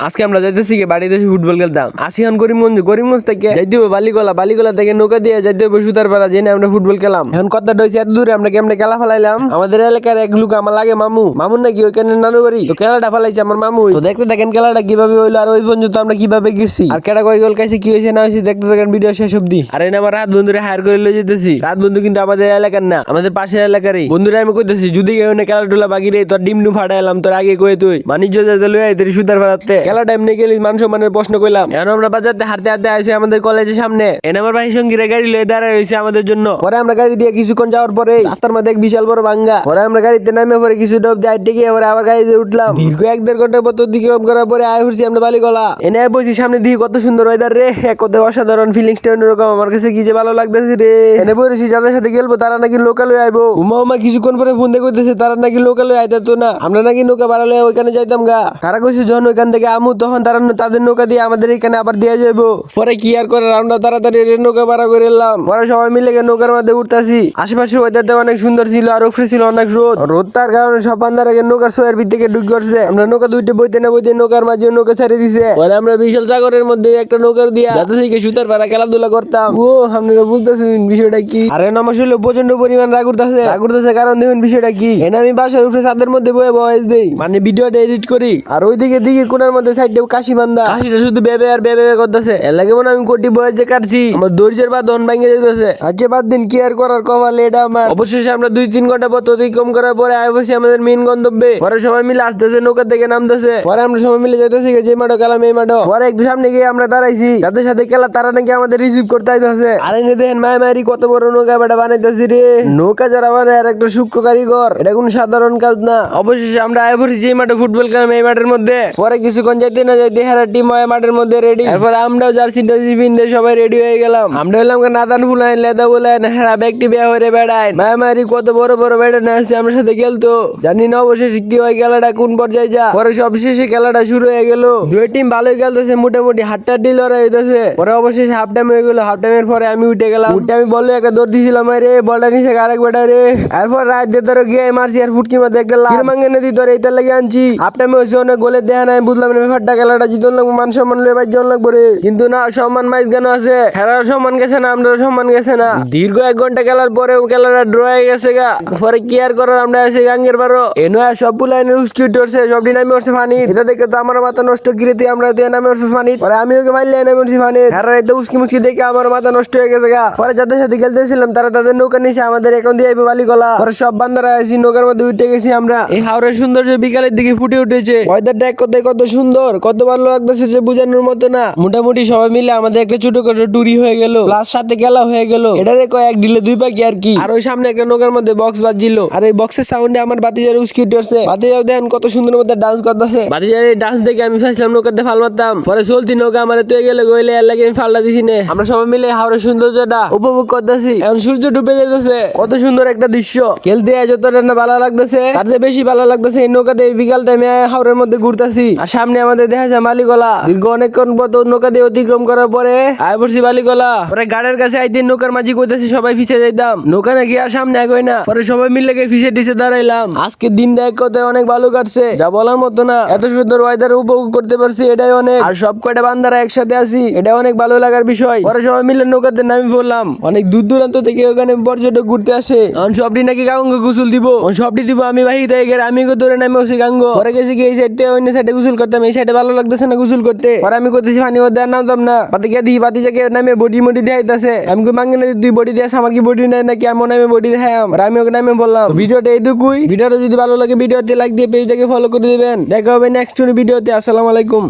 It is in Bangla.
আজকে আমরা যাইতেছি কি বাড়িতে ফুটবল খেলতাম আসি হন করিমগঞ্জ করিমগঞ্জ থেকে যাইতে হবে বালিগোলা বালিগোলা থেকে নৌকা দিয়ে যাইতে হবে সুতার পাড়া জেনে আমরা ফুটবল খেলাম। এখন কথা হয়েছে এত দূরে আমরা কেমনে খেলা ফেলাইলাম? আমাদের এলাকার এক লোক আমার লাগে মামু। মামুন নাকি ওইখানে নানু বাড়ি তো খেলাটা ফেলাইছে আমার মামু। তো দেখতে দেখেন খেলাটা কীভাবে হইল আর ওই পর্যন্ত আমরা কীভাবে গেছি। আর কেটা কয় গোল খাইছে, কি হয়েছে না হয়েছে দেখতে দেখেন ভিডিও শেষ অব্দি আর এনে আমার রাত বন্ধুরে হায়ার করে লয়ে যেতেছি রাত বন্ধু কিন্তু আমাদের এলাকার না, আমাদের পাশের এলাকারই। বন্ধুরা আমি কইতেছি, যদি কেউ খেলা টুলা বাকি রে তোর ডিম ডু ফাটাইলাম, তোর আগে কয়ে তুই। বাণিজ্য যাতে লয়ে সুতার ফেলাতে খেলা টাইম নিয়ে গেলি মান সম্মানের প্রশ্ন কইলাম। এখন আমরা বাজারতে হাঁটতে হাঁটতে আসি আমাদের কলেজের সামনে। এনে আমার ভাই সঙ্গীরা গাড়ি লয়ে দাঁড়ায় রয়েছে আমাদের জন্য। পরে আমরা গাড়ি দিয়ে কিছুক্ষণ যাওয়ার পরে রাস্তার মধ্যে এক বিশাল বড় ভাঙ্গা। পরে আমরা গাড়িতে নামে পরে কিছু ডব দিয়ে আইটে গিয়ে পরে আবার গাড়িতে উঠলাম। দীর্ঘ এক দেড় ঘণ্টা পর অতিক্রম করার পরে আয় উঠছি আমরা বালিগলা। এনে বসি সামনে দিকে কত সুন্দর ওয়েদার রে। এক কথা অসাধারণ ফিলিংসটা অন্যরকম। আমার কাছে কি যে ভালো লাগতেছে রে। এনে বসেছি যাদের সাথে গেলবো তারা নাকি লোকাল হয়ে আইবো। উমা উমা কিছুক্ষণ পরে ফোন দিয়ে কইতেছে তারা নাকি লোকাল হয়ে আইতো না। আমরা নাকি নৌকা বাড়ালে ওইখানে যাইতাম গা। তারা কইছে যখন ওইখান থেকে আমু তখন তারা তাদের নৌকা দিয়ে আমাদের এখানে আবার দিয়ে যাব পরে কি আর করে আমরা তাড়াতাড়ি নৌকা ভাড়া করে এলাম। পরে সবাই মিলে নৌকার মধ্যে উঠতাছি। আশেপাশে ওয়েদারটা অনেক সুন্দর ছিল আর উপরে ছিল অনেক রোদ। রোদ তার কারণে সব বান্দার আগে নৌকার সোয়ের ভিত থেকে ঢুক করছে আমরা নৌকা দুইটা বইতে না বইতে নৌকার মাঝে নৌকা ছেড়ে দিছে। পরে আমরা বিশাল সাগরের মধ্যে একটা নৌকার দিয়া যাতে থেকে সুতার পাড়া খেলাধুলা করতাম। ও আপনারা বুঝতেছেন বিষয়টা কি? আরে আমার শুনলে প্রচণ্ড পরিমাণ রাগ উঠতেছে। রাগ উঠতেছে কারণ দেখুন বিষয়টা কি। এনে আমি বাসার উপরে ছাদের মধ্যে বয়ে বয়স দেই মানে ভিডিওটা এডিট করি। আর ওইদিকে দিকের কোনার মধ্যে সাইডে কাশি বান্ধা কাশিটা শুধু বেবে আর বেবে করতেছে। এর লাগে মনে আমি কোটি বয়স যে কাটছি। আমার ধৈর্যের বা দন ভাঙে যেতেছে। আচ্ছা বাদ দিন কি আর করার কমাল এটা আমার? অবশেষে আমরা দুই তিন ঘণ্টা পথ অতিক্রম করার পরে আয় বসে আমাদের মেন গন্তব্যে। পরে সবাই মিলে আসতেছে নৌকা থেকে নামতেছে। পরে আমরা সবাই মিলে যেতেছি যে মাঠো খেলাম এই মাঠো। পরে একটু সামনে গিয়ে আমরা দাঁড়াইছি। যাদের সাথে খেলা তারা নাকি আমাদের রিসিভ করতে আইতেছে। আর এনে দেখেন মায় মায়েরই কত বড় নৌকা বেটা বানাইতেছি রে। নৌকা যারা মানে আর একটা সূক্ষ্ম কারিগর এটা কোনো সাধারণ কাজ না। অবশেষে আমরা আয় পড়ছি যে মাঠে ফুটবল খেলাম এই মাঠের মধ্যে। পরে কিছুক্ষণ যাইতে না যাইতে হারা টিম হয় মাঠের মধ্যে রেডি এরপরে আমরাও জার্সি টার্সি পিনতে সবাই রেডি হয়ে গেলাম। আমরা হলাম নাদান ফুলাইন লেদা বুলাইন হারা ব্যক্তি বিয়া হয়ে বেড়ায় মায় মারি কত বড় বড় না আছে আমার সাথে খেলতো। জানি না অবশেষে কি হয় খেলাটা কোন পর্যায়ে যা পরে সবশেষে খেলাটা শুরু হয়ে গেল। দুই টিম ভালোই খেলতেছে মোটামুটি হাটটা ডিল লড়াই হইতেছে। পরে অবশেষে হাফ টাইম হয়ে গেল হাফ টাইমের পরে আমি উঠে গেলাম। উঠে আমি বললে একটা দৌড় দিছিলাম রে বলটা নিচে আরেক বেটা রে। এরপর রাত দিয়ে তোর গিয়ে মারছি আর ফুটকি মধ্যে একটা লাল মাঙ্গে নদী তোর এইটার লাগে আনছি। হাফ টাইমে হয়েছে অনেক গোলে দেয়া নাই বুঝলাম না ব্যাপারটা খেলাটা জিতন লাগবো মান সম্মান লয়ে ভাই জন লাগবো রে। কিন্তু না সম্মান মাইজ কেন আছে? খেলার সম্মান গেছে না আমরা সম্মান গেছে না। দীর্ঘ এক ঘণ্টা খেলার পরে খেলাটা ড্র হয়ে গেছে গা। পরে কি আর করার আমরা এসে গাঙ্গের পারো এনো সব বুলাইনে উস্কি উঠছে সব নামে উঠছে ফানি। এটা দেখে তো আমার মাথা নষ্ট কিরে তুই আমরা তুই নামে উঠছিস ফানি। পরে আমি ওকে মারলে নামে উঠছি ফানি? আর এটা উস্কি মুস্কি দেখে আমার মাথা নষ্ট হয়ে গেছে গা। পরে যাদের সাথে খেলতেছিলাম তারা তাদের নৌকা নিচে আমাদের এখন দিয়ে বালি গলা পরে সব বান্দারা আসি নৌকার মধ্যে উঠে গেছি আমরা। এই হাওড়ের সৌন্দর্য বিকালের দিকে ফুটে উঠেছে। ওয়েদারটা এক কথায় কত সুন্দর কত ভালো লাগতেছে যে বুঝানোর মতো না। মোটামুটি সবাই মিলে আমাদের একটা ছোট খাটো টুরি হয়ে গেল। প্লাস সাথে খেলা হয়ে গেল। এটারে কয়েক ডিলে দুই পাখি আর কি। আর ওই সামনে একটা নৌকার মধ্যে বক্স বাজছিল। আর এই বক্সের সাউন্ডে আমার বাতিজার উস্কি উঠছে। বাতিজার দেন কত সুন্দর মধ্যে ডান্স করতেছে। বাতিজার ডান্স দেখে আমি ফাইছিলাম নৌকাতে ফাল মারতাম। পরে চলতি নৌকা আমার তুই গেলে গইলে, এর লাগে আমি ফালটা দিছি নে। আমরা সবাই মিলে হাওড়ের সৌন্দর্যটা উপভোগ করতেছি। এখন সূর্য ডুবে যেতেছে। কত সুন্দর একটা দৃশ্য। খেলতে যতটা ভালো লাগতেছে তাতে বেশি ভালো লাগতেছে এই নৌকাতে বিকাল টাইমে হাওড়ের মধ্যে ঘুরতেছি। আর সামনে আমাদের দেখা যায় মালিকলা দীর্ঘ অনেকক্ষণ তো নৌকা দিয়ে অতিক্রম করার পরে আয় পড়ছি বালিকলা পরে গাড়ির কাছে আইতে নৌকার মাঝি কইতেছি, সবাই ফিসে যাইতাম। নৌকা নাকি আর সামনে আগে না। পরে সবাই মিলে গিয়ে ফিসে টিসে দাঁড়াইলাম। আজকে দিনটা এক কথায় অনেক ভালো কাটছে। যা বলার মতো না, এত সুন্দর ওয়েদার উপভোগ করতে পারছি, এটাই অনেক। আর সব কয়টা বান্দারা একসাথে আছি, এটা অনেক ভালো লাগার বিষয়। পরে সবাই মিলে নৌকাতে নামি পড়লাম। অনেক দূর দূরান্ত থেকে ওখানে পর্যটক ঘুরতে আসে। এখন সবটি নাকি গাঙ্গ গোসল দিব। সবটি দিব আমি বাহি তাই গেলে আমি ধরে নামে ওসি গাঙ্গ। পরে গেছি কি এই সাইডে অন্য সাইডে গোসল করতাম, এই সাইডে ভালো লাগতেছে না গোসল করতে। আর আমি করতেছি পানি মধ্যে দেওয়ার নাম না। পাতে গিয়ে দিই পাতি জায়গায় নামে বডি মডি দেখাইতেছে আমি মাঙ্গে না তুই বডি দেয়াস, আমার কি বডি নাই নাকি? আমি বডি দেখাম আর আমি ওকে নামে বললাম ভিডিওটা এইটুকুই। ভিডিওটা যদি ভালো লাগে, ভিডিওতে লাইক দিয়ে পেজটাকে ফলো করে দিবেন। দেখা হবে নেক্সট ভিডিওতে। আসসালামু আলাইকুম।